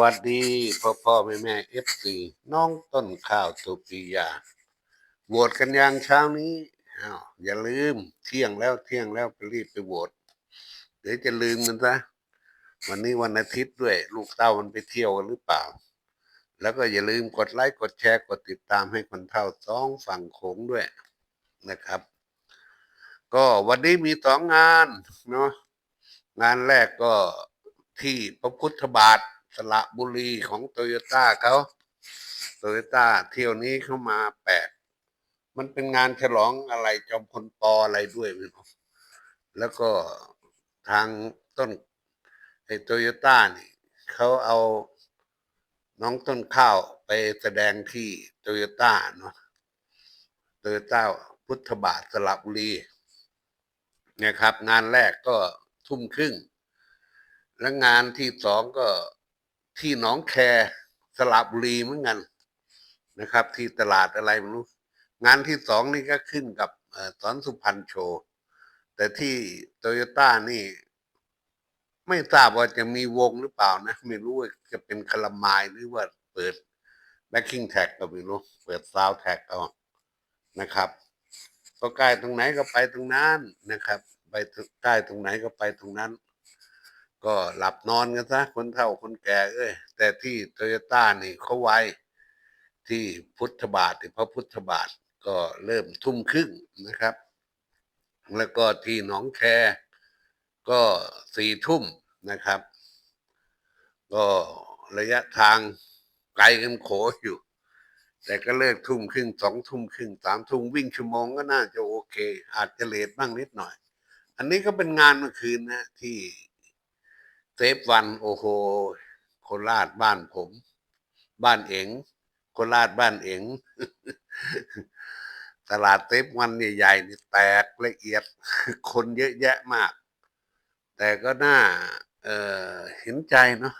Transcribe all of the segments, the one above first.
วัสดีพ่อพ่อแม่แม่เอฟซีน้องต้นข้าวสุปิยาโหวตกันยังเช้านี้อ้าวอย่าลืมเที่ยงแล้วเที่ยงแล้วไปรีบไปโหวตเดี๋ยวจะลืมกันซะวันนี้วันอาทิตย์ด้วย ลูกเต้ามันไปเที่ยวกันหรือเปล่า แล้วก็อย่าลืมกดไลค์กดแชร์กดติดตามให้คนเท่าสองฝั่งโขงด้วยนะครับ ก็วันนี้มีสองงานเนาะงานแรกก็ที่พระพุทธบาท สระบุรีของโตโยต้าเขาโตโยต้าเที่ยวนี้เข้ามาแปลกมันเป็นงานฉลองอะไรจอมพลปออะไรด้วยไม่รู้แล้วก็ทางต้นไอ้โตโยต้านี่เขาเอาน้องต้นข้าวไปแสดงที่โตโยต้าเนาะโตโยต้าพุทธบาทสระบุรีนะครับ งานแรกก็ทุ่มครึ่ง และงานที่สองก็ ที่หนองแคสระบุรีเหมือนกันนะครับ ที่ตลาดอะไรไม่รู้ งานที่สองนี่ก็ขึ้นกับสอนสุพรรณโชว์ แต่ที่โตโยต้านี่ ไม่ทราบว่าจะมีวงหรือเปล่านะ ไม่รู้ว่าจะเป็นคารามายหรือว่าเปิดแบ็คกิ้งแท็กก็ไม่รู้ เปิดซาวแท็กเอานะครับ ก็ใกล้ตรงไหนก็ไปตรงนั้นนะครับ ไปใกล้ตรงไหนก็ไปตรงนั้น ก็หลับนอนกันซะคนเฒ่าคนแก่เอ้ยแต่ที่โตโยต้านี่เขาไวที่พุทธบาทที่พระพุทธบาทก็เริ่มทุ่มครึ่งนะครับ แล้วก็ที่หนองแคก็สี่ทุ่มนะครับ ก็ระยะทางไกลกันโขอยู่ แต่ก็เลิกทุ่มครึ่งสองทุ่มครึ่งสามทุ่มวิ่งชั่วโมงก็น่าจะโอเค อาจจะเลทบ้างนิดหน่อย อันนี้ก็เป็นงานเมื่อคืนนะที่ เซฟวันโอ้โหโคราชบ้านผม บ้านเองโคราชบ้านเองตลาดเซฟวันใหญ่ๆนี่แตกละเอียดคนเยอะแยะมาก แต่ก็น่าเออเห็นใจเนาะ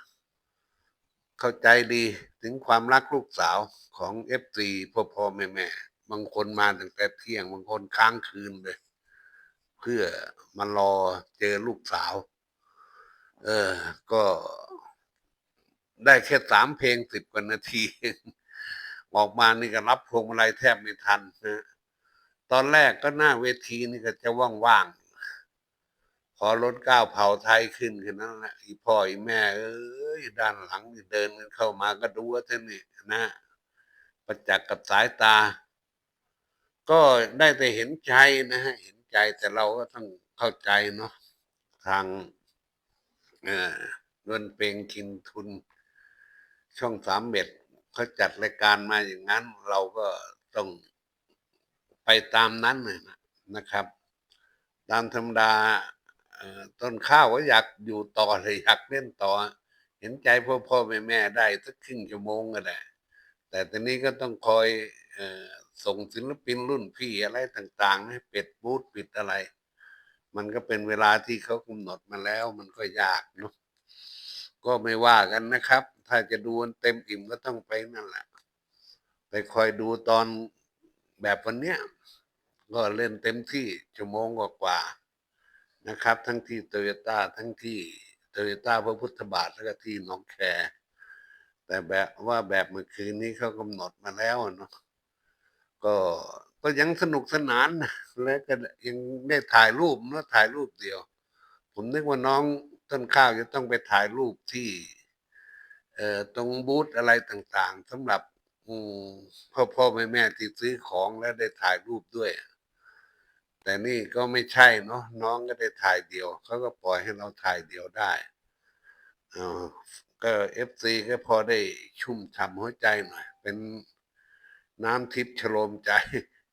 เข้าใจดีถึงความรักลูกสาวของเอฟซีพ่อพ่อแม่แม่บางคนมาตั้งแต่เที่ยง บางคนค้างคืนเลย เพื่อมารอเจอลูกสาว เออ ก็ได้แค่สามเพลงสิบกว่านาที ออกมานี่ก็รับพวงมาลัยแทบไม่ทันนะตอนแรกก็หน้าเวทีนี่ก็จะว่างๆ พอรถก้าวเผาไทยขึ้นแค่นั้นแหละอีพ่ออีแม่ เอ้ยด้านหลังเดินกันเข้ามาก็ดูว่าท่านนี่นะประจักษ์กับสายตา ก็ได้แต่เห็นใจนะฮะเห็นใจแต่เราก็ต้องเข้าใจเนาะทาง เอ่อดนเพลงคินทุน ช่องสามเม็ดเขาจัดรายการมาอย่างนั้น เราก็ต้องไปตามนั้นนะนะครับ ตามธรรมดาเอ่อต้นข้าวก็อยากอยู่ต่อเลยอยากเล่นต่อ เห็นใจพ่อพ่อแม่แม่ได้สักครึ่งชั่วโมงก็ได้ แต่ตอนนี้ก็ต้องคอยเออส่งศิลปินรุ่นพี่อะไรต่าง ๆ ให้เป็ดบูธปิดอะไร มันก็เป็นเวลาที่เขากำหนดมาแล้ว มันก็ยากเนาะก็ไม่ว่ากันนะครับ ถ้าจะดูเต็มอิ่มก็ต้องไปนั่นแหละไปคอยดูตอนแบบวันเนี้ยก็เล่นเต็มที่ชั่วโมงกว่าๆนะครับ ทั้งที่โตโยต้าทั้งที่โตโยต้าพระพุทธบาทแล้วก็ที่น้องแคแต่แบบว่าแบบเมื่อคืนนี้เขากำหนดมาแล้วเนาะก็ ก็ยังสนุกสนานและก็ยังได้ถ่ายรูปเนาะถ่ายรูปเดียว ผมนึกว่าน้องต้นข้าวจะต้องไปถ่ายรูปที่เอ่อตรงบูธอะไรต่างๆสำหรับพ่อพ่อแม่แม่ที่ซื้อของแล้วได้ถ่ายรูปด้วย แต่นี่ก็ไม่ใช่เนาะน้องก็ได้ถ่ายเดียวเขาก็ปล่อยให้เราถ่ายเดียวได้เออก็เอฟซีก็พอได้ชุ่มฉ่ำหัวใจหน่อย เป็นน้ำทิพย์ชโลมใจ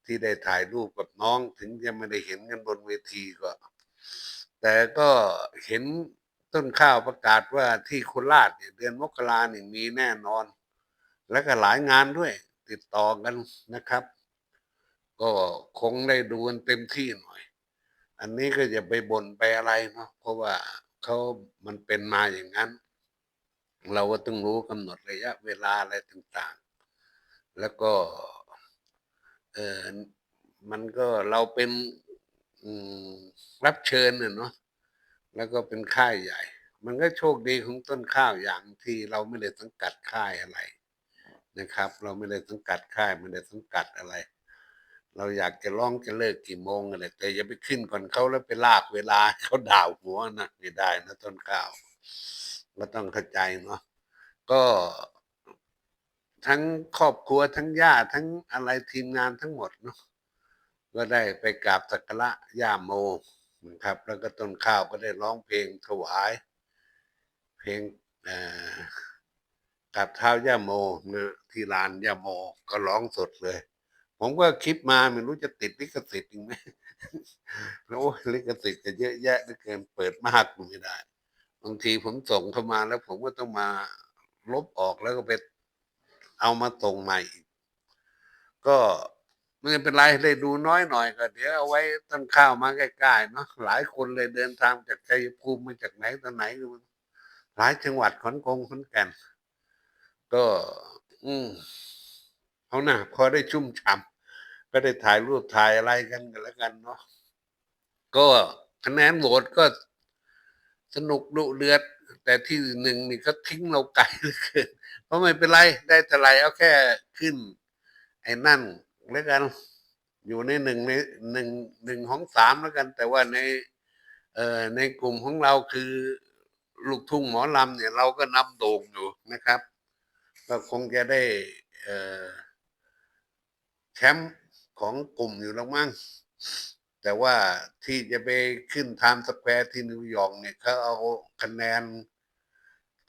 ที่ได้ถ่ายรูปกับน้อง ถึงจะไม่ได้เห็นกันบนเวทีก็ แต่ก็เห็นต้นข้าวประกาศว่าที่โคราชเนี่ยเดือนมกราเนี่ยมีแน่นอน แล้วก็หลายงานด้วย ติดต่อกันนะครับ ก็คงได้ดูกันเต็มที่หน่อย อันนี้ก็อย่าไปบ่นไปอะไรเนาะเพราะว่าเขามันเป็นมาอย่างนั้น เราก็ต้องรู้กำหนดระยะเวลาอะไรต่างๆ แล้วก็ เออมันก็เราเป็นรับเชิญเนาะแล้วก็เป็นค่ายใหญ่ มันก็โชคดีของต้นข้าวอย่างที่เราไม่ได้สังกัดค่ายอะไรนะครับ เราไม่ได้สังกัดค่ายไม่ได้สังกัดอะไร เราอยากจะร้องจะเลิกกี่โมงอะไรแต่อย่าไปขึ้นก่อนเขาแล้วไปลากเวลาเขาด่าหัวนะไม่ได้นะต้นข้าวก็ต้องเข้าใจเนาะก็ ทั้งครอบครัวทั้งญาติทั้งอะไรทีมงานทั้งหมดเนาะก็ได้ไปกราบสักการะย่าโมนะครับ แล้วก็ต้นข้าวก็ได้ร้องเพลงถวาย เพลงกราบเท้าย่าโมนะที่ลานย่าโมก็ร้องสดเลย ผมก็คลิปมาไม่รู้จะติดลิขสิทธิ์อีกไหมแล้วโอ้ลิขสิทธิ์ก็เยอะแยะเหลือเกินเปิดมากไม่ได้ บางทีผมส่งเข้ามาแล้วผมก็ต้องมาลบออกแล้วก็ไป เอามาส่งใหม่อีก ก็ไม่เป็นไรได้ดูน้อยหน่อยก็เดี๋ยวเอาไว้ต้นข้าวมาใกล้ๆเนาะหลายคนเลยเดินทางจากชัยภูมิมาจากไหนตอนไหนกูหลายจังหวัดขอนกงขอนแก่นก็ อืมเอาหน่ะพอได้ชุ่มฉ่ำก็ได้ถ่ายรูปถ่ายอะไรกันกันแล้วกันเนาะก็คะแนนโหวตก็สนุกดุเดือด แต่ที่หนึ่งนี่ก็ทิ้งเราไกลเหลือเกินเพราะไม่เป็นไรได้เท่ไรเอาแค่ขึ้น ไอ้นั่นแล้วกัน อยู่ในหนึ่งในหนึ่งหนึ่งของสามแล้วกัน แต่ว่าในเอ่อในกลุ่มของเราคือลูกทุ่งหมอลำเนี่ยเราก็นำโด่งอยู่นะครับก็คงจะได้แชมป์ของกลุ่มอยู่แล้วมั้ง แต่ว่าที่จะไปขึ้นไทม์สแควร์ที่นิวยอร์กเนี่ยเขาเอาคะแนน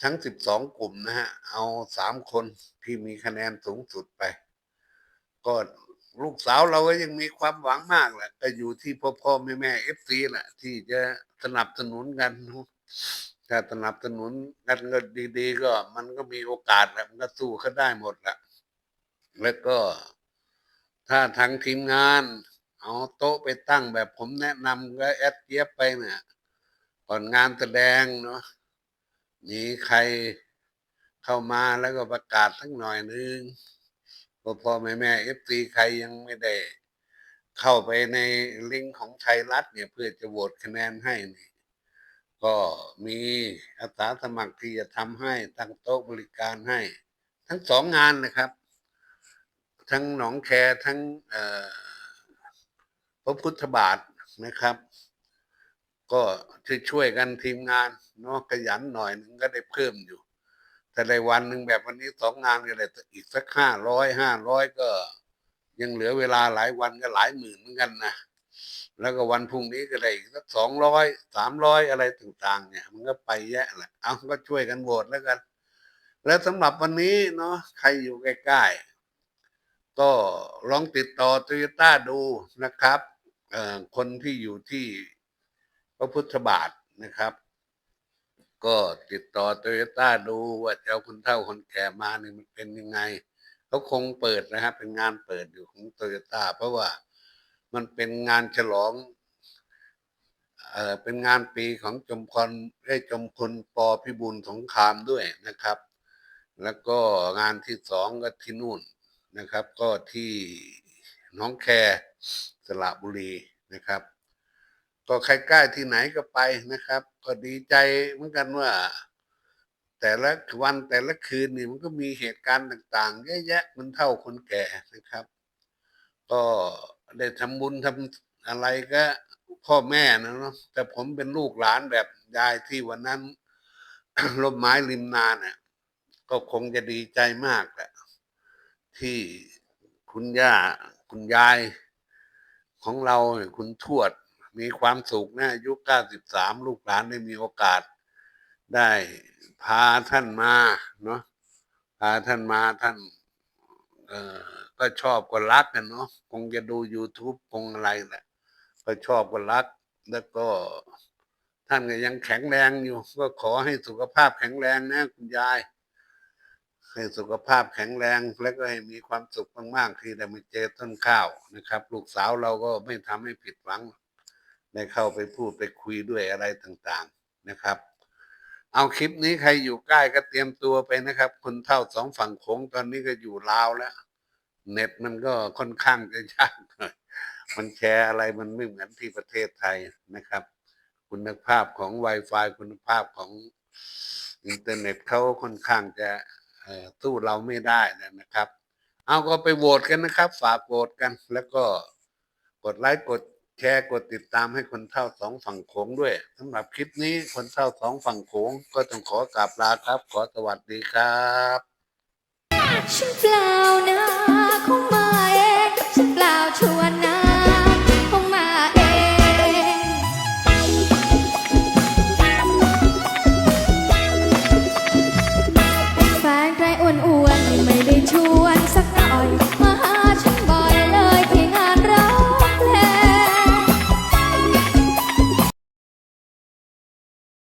ทั้งสิบสองกลุ่มนะฮะ เอาสามคนที่มีคะแนนสูงสุดไป ก็ลูกสาวเราก็ยังมีความหวังมากแหละก็อยู่ที่พ่อพ่อแม่แม่เอฟซีแหละที่จะสนับสนุนกันถ้าสนับสนุนกันก็ดีๆ ก็มันก็มีโอกาสแหละมันก็สู้เขาได้หมดแหละแล้วก็ถ้าทางทีมงาน เอาโต๊ะไปตั้งแบบผมแนะนำก็แอดเจี๊ยบไปเนี่ยก่อนงานแสดงเนาะมีใครเข้ามาแล้วก็ประกาศสักหน่อยนึงพอพอแม่แม่เอฟซีใครยังไม่ได้ เข้าไปในลิงก์ของไทยรัฐเนี่ยเพื่อจะโหวตคะแนนให้นี่ก็มีอาสาสมัครที่จะทำให้ตั้งโต๊ะบริการให้ ทั้งสองงานนะครับ ทั้งหนองแคทั้งเอ่อ ระพุทธบาทนะครับ ก็ช่วยช่วยกันทีมงานเนาะขยันหน่อยหนึงก็ได้เพิ่มอยู่ แต่ในวันหนึ่งแบบวันนี้สองงานก็ได้อีกสักห้าร้อยห้าร้อยก็ ยังเหลือเวลาหลายวันก็หลายหมื่นเหมือนกันนะแล้วก็วันพรุ่งนี้ก็ได้อีกสักสองร้อยสามร้อยอะไรต่างๆ เนี่ย มันก็ไปแยะแหละเอาก็ช่วยกันโหวตแล้วกัน แล้วสำหรับวันนี้เนาะใครอยู่ใกล้ๆก็ลองติดต่อโตโยต้าดูนะครับ คนที่อยู่ที่พระพุทธบาทนะครับ ก็ติดต่อโตโยต้าดูว่าเจะเอาคนเฒ่าคนแก่มาเนี่ยมันเป็นยังไงเขาคงเปิดนะครับ เป็นงานเปิดอยู่ของโตโยต้าเพราะว่ามันเป็นงานฉลองเอ่อเป็นงานปีของจอมพลได้จอมพลปพิบูลสงครามด้วยนะครับ แล้วก็งานที่สองก็ที่นู่นนะครับ ก็ที่ น้องแคสระบุรีนะครับ ก็ใครใกล้ที่ไหนก็ไปนะครับ ก็ดีใจเหมือนกันว่า แต่ละวันแต่ละคืนนี่มันก็มีเหตุการณ์ต่างๆเยอะแยะมันเท่าคนแก่นะครับ ก็ได้ทำบุญทำอะไรก็พ่อแม่นะเนาะแต่ผมเป็นลูกหลานแบบยายที่วันนั้นร่มไม้ริมนาเนี่ยก็คงจะดีใจมากแหละที่คุณย่า คุณยายของเราคุณทวด มีความสุขนะอายุเก้าสิบสามลูกหลานได้มีโอกาส ได้พาท่านมาเนาะพาท่านมาท่าน เอ่อก็ชอบก็รักกันเนาะคงจะดู YouTube คงอะไรแหละก็ชอบก็รัก แล้วก็ท่านก็ยังแข็งแรงอยู่ ก็ขอให้สุขภาพแข็งแรงนะคุณยาย ให้สุขภาพแข็งแรงและก็ให้มีความสุขมากๆที่ได้มาเจอต้นข้าวนะครับ ลูกสาวเราก็ไม่ทำให้ผิดหวังได้เข้าไปพูดไปคุยด้วยอะไรต่างๆนะครับ เอาคลิปนี้ใครอยู่ใกล้ก็เตรียมตัวไปนะครับ คนเท่าสองฝั่งโขงตอนนี้ก็อยู่ลาวแล้ว เน็ตมันก็ค่อนข้างจะยากหน่อยมันแชร์อะไรมันไม่เหมือนที่ประเทศไทยนะครับ คุณภาพของ Wi-Fi คุณภาพของอินเทอร์เน็ตเขาค่อนข้างจะ สู้เราไม่ได้นะครับ เอาก็ไปโหวตกันนะครับ ฝากโหวตกัน แล้วก็กดไลค์กดแชร์กดติดตามให้คนเท่าสองฝั่งโขงด้วยสำหรับคลิปนี้คนเท่าสองฝั่งโขงก็ต้องขอกราบลาครับ ขอสวัสดีครับ ฉันเปล่านาคง